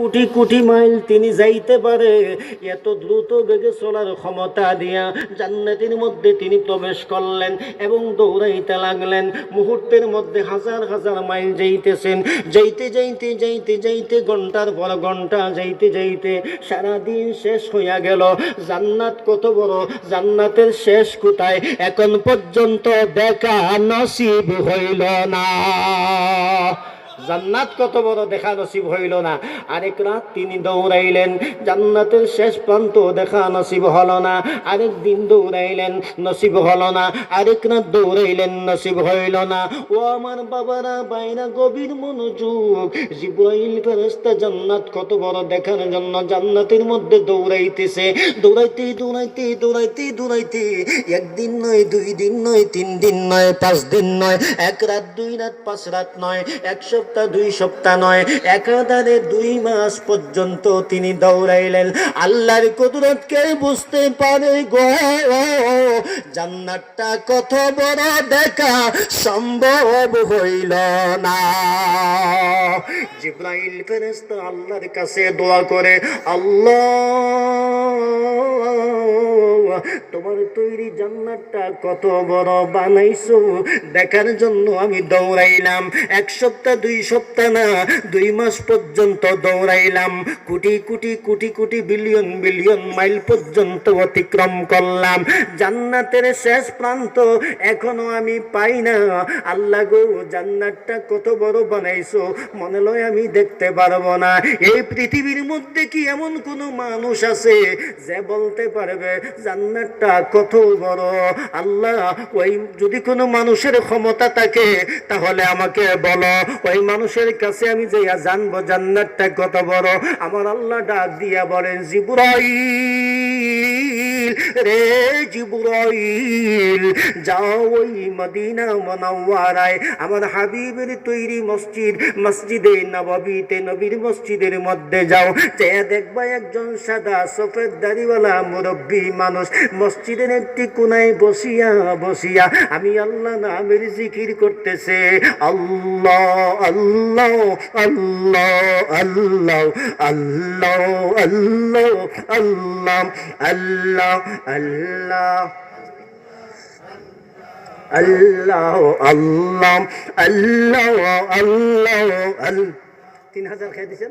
Crore crore mile তিনি যাইতে পারে। এত দ্রুত বেগে চলার ক্ষমতা দিয়া জান্নাতের মধ্যে তিনি প্রবেশ করলেন এবং দৌড়াইতে লাগলেন। মুহূর্তের মধ্যে হাজার হাজার মাইল যাইতেছেন। যাইতে যাইতে যাইতে যাইতে ঘণ্টার পর ঘণ্টা যাইতে যাইতে সারাদিন শেষ হইয়া গেল। জান্নাত কত বড়? জান্নাতের শেষ কোথায়? এখন পর্যন্ত দেখা নসিব হইল না। জান্নাত কত বড় দেখা নসিব হইল না। আরেক রাত তিনি দৌড়াইলেন, জান্নাতের শেষ প্রান্ত দেখা নসিব হলো না। আরেক দিন দৌড়াইলেন, নসিব হলো না। আরেক রাত দৌড়াইলেন, নসিব হইল না। ও আমার বাবারা, বাইরা গভীর মনোযোগ। জিব্রাইল ফেরেশতা জান্নাত কত বড় দেখার জন্য জান্নাতের মধ্যে দৌড়াইতেছে। দৌড়াইতে দৌড়াইতে দৌড়াইতে দৌড়াইতে। একদিন নয়, দুই দিন নয়, তিন দিন নয়, পাঁচ দিন নয়, এক রাত, দুই রাত, পাঁচ রাত নয় এক সপ্তাহ দুই সপ্তাহ নয়, একাধারে দুই মাস পর্যন্ত তিনি দৌড়াইলেন। আল্লাহর কুদরতকে বুঝতে পারে গো? জান্নাতটা কত বড় দেখা সম্ভব হইল না। জিব্রাইল ফেরেশতা আল্লাহর কাছে দোয়া করে, আল্লাহ তোমার তৈরি জান্নাতটা কত বড় বানাইছো? দেখার জন্য আমি দৌড়াইলাম। এক সপ্তাহ, দুই সপ্তাহ না, দুই মাস পর্যন্ত দৌড়াইলাম। Crore crore crore crore billion billion mile পর্যন্ত অতিক্রম করলাম। জান্নাতের শেষ প্রান্ত এখনও আমি পাই না। আল্লাহ গো, জান্নাতটা কত বড় বানাইছো? মনে লয় আমি দেখতে পারব না। এই পৃথিবীর মধ্যে কি এমন কোনো মানুষ আছে যে বলতে পারবে, জান্নাতটা কত বড়। আল্লাহ, ওই যদি কোনো মানুষের ক্ষমতা থাকে, তাহলে আমাকে বলো। ওই মানুষের কাছে আমি যে জানব জান্নাতটা কত বড়। আমার আল্লাহ ডাক দিয়া বলেন জিবুরাই রে জিবুরাইল, যাও ওই মদিনা মনাওয়ারায়, আমার হাবিবের তৈরি মসজিদ, মসজিদে নববীতে নবীর মসজিদের মধ্যে যাও। চেয়ে দেখবা একজন সাদা সফেদ দাড়িওয়ালা মুরব্বী মানুষ, মসজিদের একটি কোনায় বসিয়া বসিয়া, আমি আল্লাহ নামের জিকির করতেছে। আল্লাহ আল্লাহ আল্লাহ আল্লাহ আল্লাহ আল্লাহ আল্লাহ আল্লাহ আল্লাহ আল্লাহ আল্লাহ আল্লাহ আল্লাহ আল্লাহ। তিন হাজার খেয়ে দিচ্ছেন